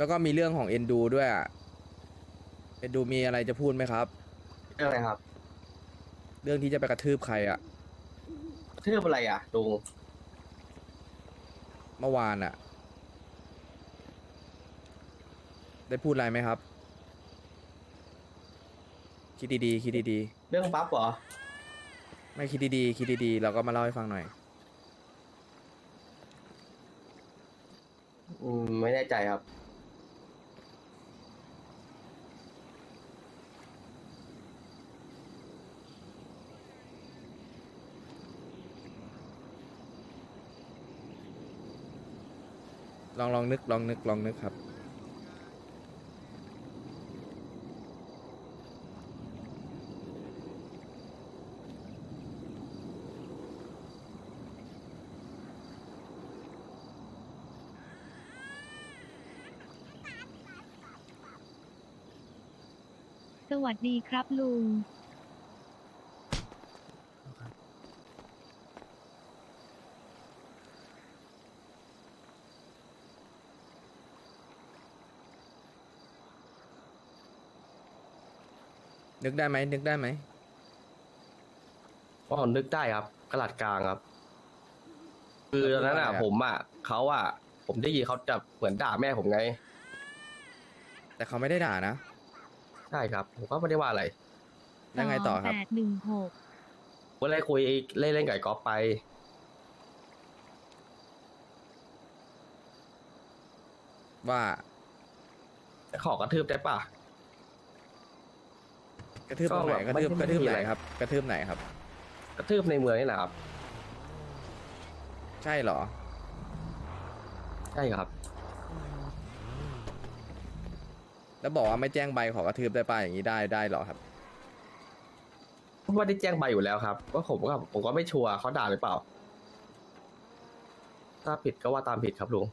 แล้วก็มีเรื่องของเอ็นดูด้วยอะเอ็นดูมีอะไรจะพูดไหมครับ เรื่องอะไรครับเรื่องที่จะไปกระทืบใครอะทืบอะไรอะลุงเมื่อวานอะได้พูดอะไรไหมครับ คิดดีๆคิดดีเรื่องปั๊บเหรอๆไม่คิดดีๆคิดดีๆเราก็มาเล่าให้ฟังหน่อย อืมไม่แน่ใจครับ ลองลองนึกลองนึกลองนึกครับ สวัสดีครับลุง นึกได้ไหมนึกได้ไหมอ๋อนึกได้ครับกระดาษกลางครับ คือตอนนั้นอะ ผมอะเขาอะ ผมได้ยินเขาจะเหมือนด่าแม่ผมไง แต่เขาไม่ได้ด่านะใช่ครับ ผมก็ไม่ได้ว่าอะไรแล้วไงต่อครับ แปดหนึ่งหกก็เลยคุยเล่นเล่นๆกับไอ้ก๊อฟไป ว่าขอกระทืบได้ป่ะ กระทืบตรงไหนก็กแบบระทืบไม่กระทืบไม่มีไหนอะไรครับ กระทืบไหนครับ กระทืบในเมืองนี่แหละครับ ใช่เหรอ ใช่ครับ แล้วบอกว่าไม่แจ้งใบขอกระทืบได้ป่ะอย่างนี้ได้ได้เหรอครับเพราะว่าได้แจ้งใบอยู่แล้วครับว่าผมก็ผมก็ไม่ชัวร์เขาด่าหรือเปล่า ถ้าผิดก็ว่าตามผิดครับลุง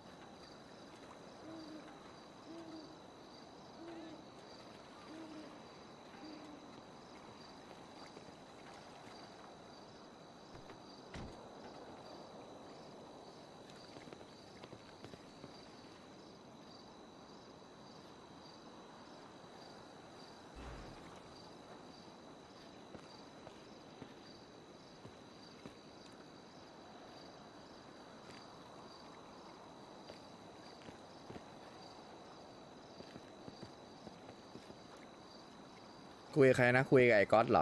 คุยกับใครนะ คุยกับไอ้ก๊อตเหรอ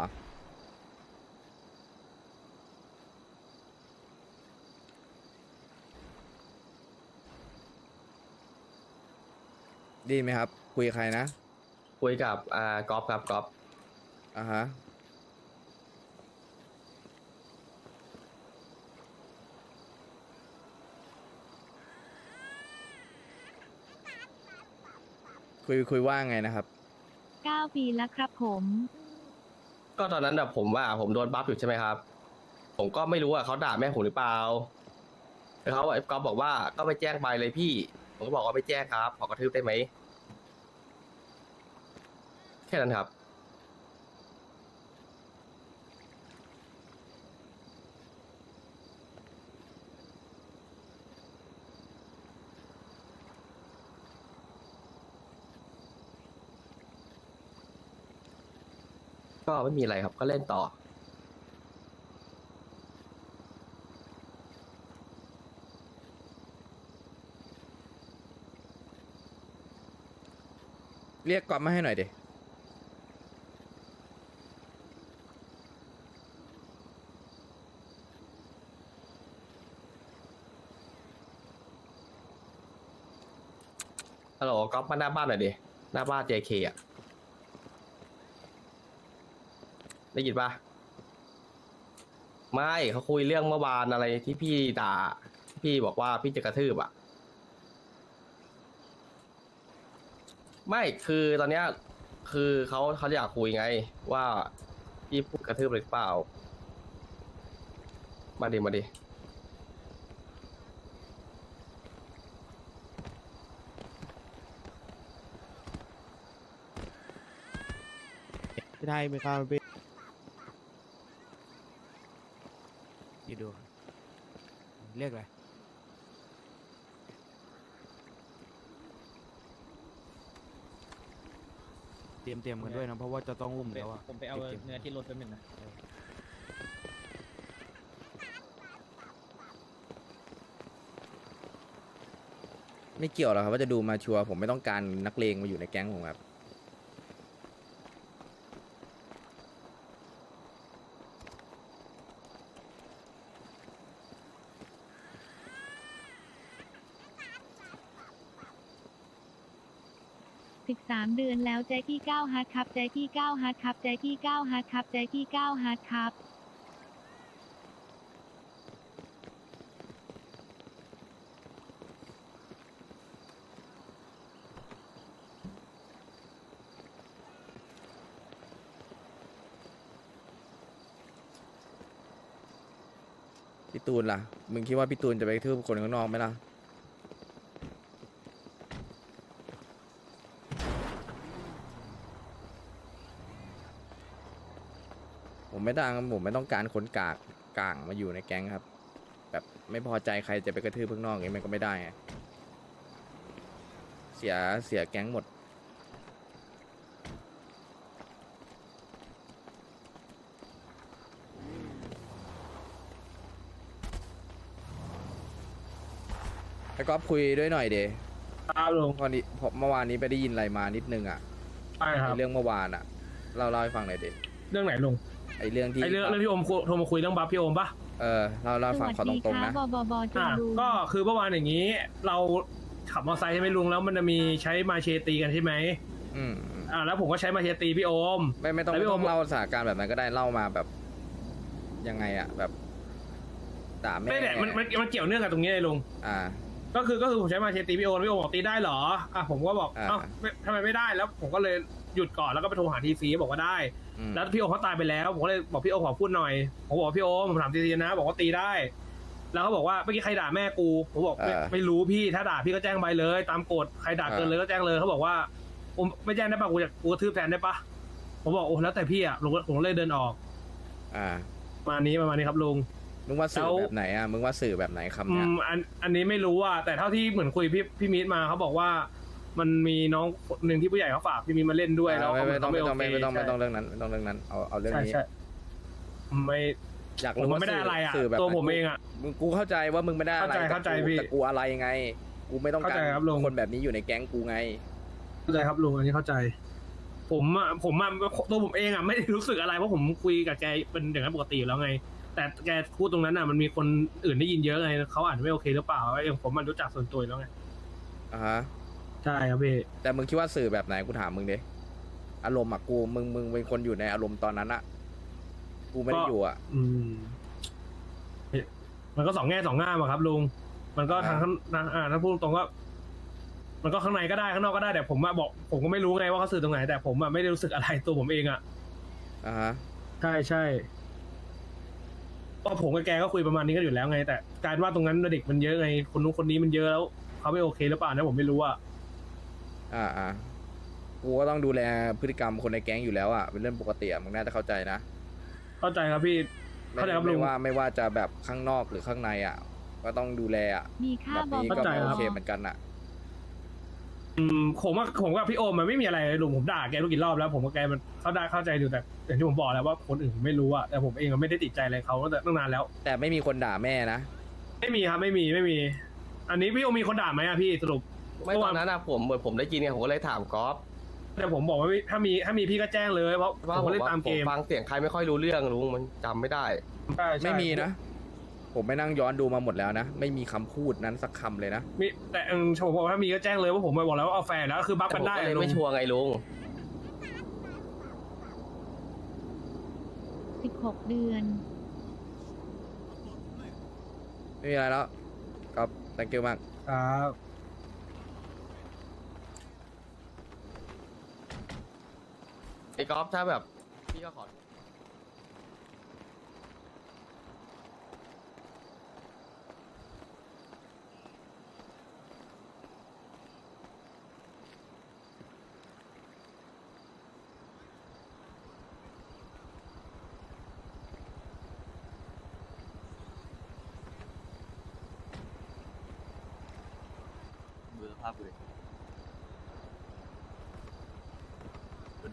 ไดีไหมครับ คุยกับใครนะ คุยกับอ่ากอล์ฟครับกอล์ฟอ่าฮะ คุยคุยว่าไงนะครับ ก้าปีแล้วครับผม ก็ตอนนั้นแบบผมว่า ผมโดนบัฟอยู่ใช่ไหมครับ ผมก็ไม่รู้ว่าเขาด่าแม่ผมหรือเปล่าแล้วเขาไอ้กอล์ฟบอกว่าก็ไปแจ้งไปเลยพี่ ผมก็บอกว่าไม่แจ้งครับ ขอกระทืบได้ไหมแค่นั้นครับ ไม่มีอะไรครับ ก็เล่นต่อ เรียกก๊อตมาให้หน่อยดิฮัลโหลก๊อฟมาหน้าบ้านหน่อยดิหน้าบ้าน JK อะ ได้ยินปะไม่เขาคุยเรื่องเมื่อวานอะไรที่พี่ด่าที่พี่บอกว่าพี่จะกระทืบอะ ไม่คือตอนเนี้ย คือเขาเขาอยากคุยไง ว่าพี่พูดกระทืบหรือเปล่า มาดิมาดิไม่ได้ไม่เข้าไยืดดู เรียกอะไรเตรียมเตรียมกันด้วยนะเพราะว่าจะต้องอุ้มแล้วอะผมไปเอาเนื้อที่รถแป๊บนึงนะไม่เกี่ยวหรอกครับว่าจะดูมาชัวร์ผมไม่ต้องการนักเลงมาอยู่ในแก๊งผมครับ 13 เดือนแล้วแจ็คกี้9ฮาร์ดครับแจ็คกี้9ฮาร์ดครับแจ็คกี้9ฮาร์ดครับแจ็คกี้9ฮาร์ดครับพี่ตูนล่ะ มึงคิดว่าพี่ตูนจะไปทืบคนข้างนอกไหมล่ะ ผมไม่ ต้องผมไม่ต้องการคนกากกลางมาอยู่ในแก๊งครับ แบบไม่พอใจใครจะไปกระทืบข้างนอกอย่างนี้มันก็ไม่ได้ไงเสียเสียแก๊งหมด แล้วก็คุยด้วยหน่อยเดครับลุงพอนี้ผมเมื่อวานนี้ไปได้ยินอะไรมานิดนึงอะใช่ครับไอ้เรื่องเมื่อวานอะเล่าเล่าให้ฟังหน่อยเดเรื่องไหนลุง ไอ้เรื่องที่ไอเรื่องเรื่องที่โอมคุโทรมาคุยเรื่องบัฟพี่โอมปะเออเล่าเล่าให้สฟังวัสขอตดีรงคๆรับนะบอบอบอจอะรูก็คือเมื่อวานอย่างนี้ เราขับมอเตอร์ไซค์ใช่ไหมลุงแล้วมันจะมีใช้มาเชตีกันใช่ไหมอืมอ่าแล้วผมก็ใช้มาเชตีพี่โอม ไม่ไม่ต้องแล้วพี่ไม่ต้องโอมเล่าสถานการณ์แบบนั้นก็ได้เล่ามาแบบ ยังไงอะแบบด่าแม่ไม่แหละมันมันมันเกี่ยวเนื่องกับตรงนี้เลยลุง อ่า ก็คือก็คือผมใช้มาเชตีพี่โอมพี่โอมบอกตีได้เหรออะผมก็บอกอ่า เอ้าไม่ทำไมไม่ได้แล้ว ผมก็เลยหยุดก่อนแล้วก็ไปโทรหาทีซีบอกว่าได้ อืมแล้วพี่โอมเขาตายไปแล้วผมก็เลยบอกพี่โอมขอพูดหน่อยผมบอกว่าพี่โอมผมถามทีซีนะ บอกว่าตีได้ แล้วเขาบอกว่าเมื่อกี้ใครด่าแม่กูผมบอกไม่ไม่รู้พี่ถ้าด่าพี่ก็แจ้งไปเลย ตามกฎใครด่าเกินเลยก็แจ้งเลยเขาบอกว่าผมไม่แจ้งได้ปะกูจะกูกระทืบแทนได้ปะผมบอกโอ้แล้วแต่พี่อะลุงก็ผมก็เลยเดินออกอ่าประมาณนี้ประมาณนี้ครับลุง มึงว่าสื่อแล้ว แบบไหนอะมึงว่าสื่อแบบไหนคำอืเนี้ยมอันอันนี้ไม่รู้อะแต่เท่าที่เหมือนคุยพี่พี่มีดมาเขาบอกว่า มันมีน้องคนหนึ่งที่ผู้ใหญ่เขาฝากพี่มีดมาเล่นด้วยแล้วไม่เขาไม่ต้องไม่ต้องเขาไม่ไม่ต้องโเคไม่ต้องเรื่องนั้นไม่ต้องเรื่องนั้นเอาเอาเรื่องใช่นี้ ใช่ไม่ อยากผมรู้ว่าไม่ได้อะไรอะสื่อแบบตัวไหนผมเองอะมึงกูเข้าใจว่ามึงไม่ได้อะไรเข้าใจแต่เข้าใจกูพี่แต่กูอะไรไง กูไม่ต้องการเข้าใจครับลุง คนแบบนี้อยู่ในแก๊งกูไง เข้าใจครับลุงอันนี้เข้าใจ ผมอะผมอะตัวผมเองอะไม่ได้รู้สึกอะไรเพราะผมคุยกับแกเป็นอย่างนั้นปกติอยู่แล้วไง แต่แกพูดตรงนั้นอะมันมีคนอื่นได้ยินเยอะไงเขาอาจจะไม่โอเคหรือเปล่าอย่างผมมันรู้จักส่วนตัวอยู่แล้วไง อ่าฮะ ใช่ครับพี่แต่มึงคิดว่าสื่อแบบไหนกูถามมึงดิอารมณ์อะกูมึงมึงเป็นคนอยู่ในอารมณ์ตอนนั้นอะกูไม่ได้อยู่อะ อืม มันก็สองแง่สองง่ามอะครับลุง มันก็ทางอ่าข้างทางอ่าถ้าพูดตรงๆก็ มันก็ข้างในก็ได้ข้างนอกก็ได้แต่ผมอะบอก ผมก็ไม่รู้ไงว่าเขาสื่อตรงไหน แต่ผมอะไม่ได้รู้สึกอะไรตัวผมเองอะอ่าฮะใช่ใช่ก็ผมกับแกก็คุยประมาณนี้กันอยู่แล้วไง แต่การว่าตรงนั้นเด็กมันเยอะไง คนนู้นคนนี้มันเยอะแล้วเขาไม่โอเคหรือเปล่านะผมไม่รู้อะ อ่าอ่ากูก็ต้องดูแลพฤติกรรมคนในแก๊งอยู่แล้วอะเป็นเรื่องปกติอะมึงน่าจะเข้าใจนะเข้าใจครับพี่ไม่เข้าใจครับลุไม่ง ว่าไม่ว่าจะแบบข้างนอกหรือข้างในอะก็ต้องดูแลอะมีค่าแบบบอนี้บก็เข้าใจไม่คโอรับเคเหมือนกันอะอืมผมว่าผมกับพี่โอมมันไม่มีอะไรเลยลุงผมด่าแกทุกกี่รอบแล้ว ผมกับแกมันเขาได้เข้าใจอยู่แต่อย่างที่ผมบอกแล้วว่าคนอื่นผมไม่รู้อะแต่ผมเองก็ไม่ได้ติดใจอะไรเขาตั้งแต่ตั้งนานแล้ว แต่ไม่มีคนด่าแม่นะ ไม่มีครับไม่มีไม่มี อันนี้พี่โอมมีคนด่าไหมอะพี่สรุป ไม่ตอนนั้นอะผมเหมือนผมได้ยินไงผมก็เลยถามกอล์ฟแต่ผมบอกว่าไม่ถ้ามีถ้ามีพี่ก็แจ้งเลยเพราะว่าผมผมก็เล่นว่าตามผเกมมฟังเสียงใครไม่ค่อยรู้เรื่องลุงมันจำไม่ได้ ใช่ใช่ไม่มีนะ ผมไปนั่งย้อนดูมาหมดแล้วนะ ไม่มีคำพูดนั้นสักคำเลยนะ มีแต่เออผมบอกว่าถ้ามีก็แจ้งเลยว่าผมบอกแล้วว่าเอาแฟนแล้วก็คือบัฟแต่กัผนมได้ก็เลยลุไม่งชัวร์ไงลุง 16 เดือน ไม่มีอะไรแล้วก็ thank you มาก ครับ ไอ้กอล์ฟถ้าแบบ พี่ก็ขอดูสภาพเลย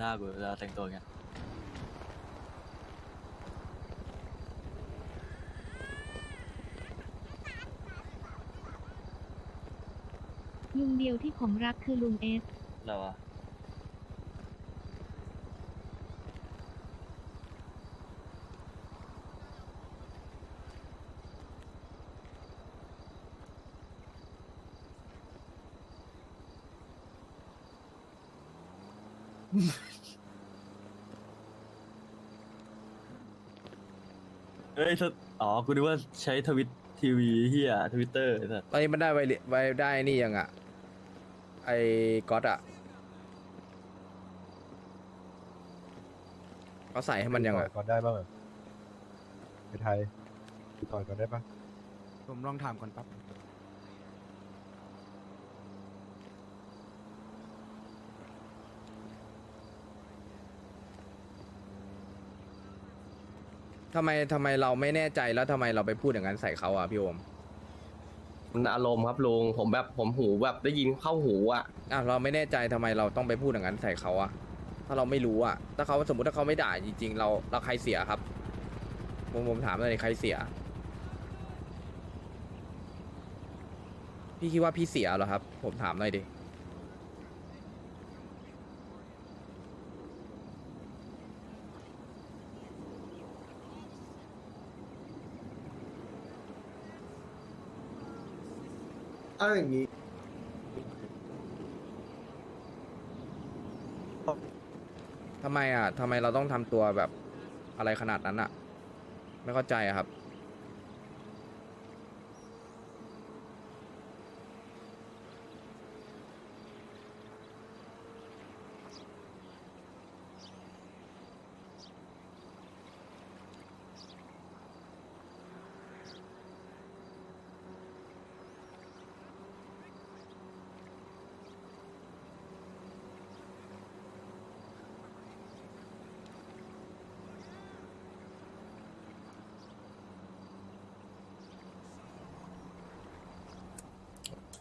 ดูหน้ากูเวลาแต่งตัวไงลุงเดียวที่ผมรักคือลุงเอสเราอะ เฮ้ยถ้าอ๋อกูนึกว่าใช้ทวิตทีวีเฮียทวิตเตอร์ไอ้สัสตอนนี้มันได้ไวเลไวได้นี่ยังอะ ไอ้ก๊อตอะเขาใส่ให้มันยังอะ ก่อนได้บ้างอะไปไทยติดต่อก่อนได้ปะผมลองถามก่อนปั๊บ ทำไมทำไมเราไม่แน่ใจแล้วทำไมเราไปพูดอย่างนั้นใส่เขาอะพี่โอมมันอารมณ์ครับลุงผมแบบผมหูแบบได้ยินเข้าหูอะอะเราไม่แน่ใจทำไมเราต้องไปพูดอย่างนั้นใส่เขาอะถ้าเราไม่รู้อะถ้าเขาสมมติถ้าเขาไม่ด่าจริงๆ เราเราใครเสียครับผมผมถามเลยใครเสีย พี่คิดว่าพี่เสียเหรอครับ ผมถามหน่อยดิ เอาอย่างนี้ทำไมอะทำไมเราต้องทำตัวแบบอะไรขนาดนั้นอะ ไม่เข้าใจอะครับ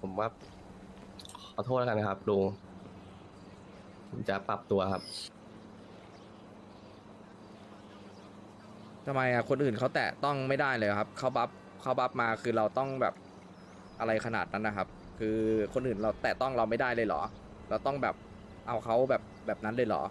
ผมว่า ขอโทษแล้วกันนะครับลุงผมจะปรับตัวครับ ทำไมอะคนอื่นเขาแตะต้องไม่ได้เลยครับเขาบัฟเขาบัฟมาคือเราต้องแบบอะไรขนาดนั้นนะครับ คือคนอื่นเราแตะต้องเราไม่ได้เลยเหรอ เราต้องแบบเอาเขาแบบแบบนั้นเลยเหรอ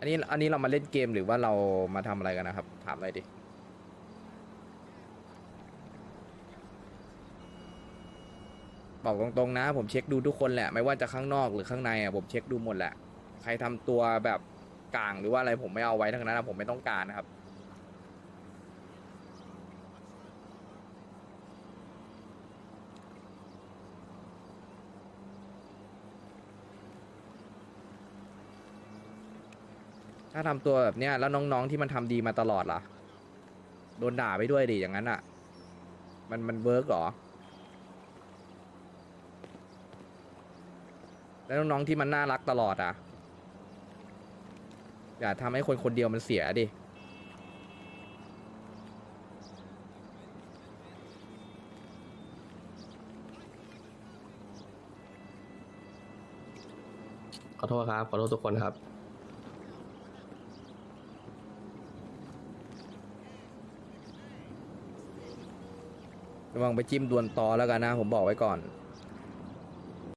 อันนี้อันนี้เรามาเล่นเกมหรือว่าเรามาทำอะไรกันนะครับ ถามหน่อยดิ บอกตรงๆนะ ผมเช็คดูทุกคนแหละ ไม่ว่าจะข้างนอกหรือข้างในอะผมเช็คดูหมดแหละ ใครทำตัวแบบกลางหรือว่าอะไรผมไม่เอาไว้ทั้งนั้นนะผมไม่ต้องการนะครับาทำตัวแบบเนี้ยแล้วน้องๆที่มันทำดีมาตลอดล่ะ โดนด่าไปด้วยดิอย่างนั้นอะ มันมันเวิร์กเหรอ แล้วน้องๆที่มันน่ารักตลอดอะ อย่าทำให้คนคนเดียวมันเสียดิ ขอโทษครับ ขอโทษทุกคนครับ ระวังไปจิ้มดวนตอแล้วกันนะ ผมบอกไว้ก่อน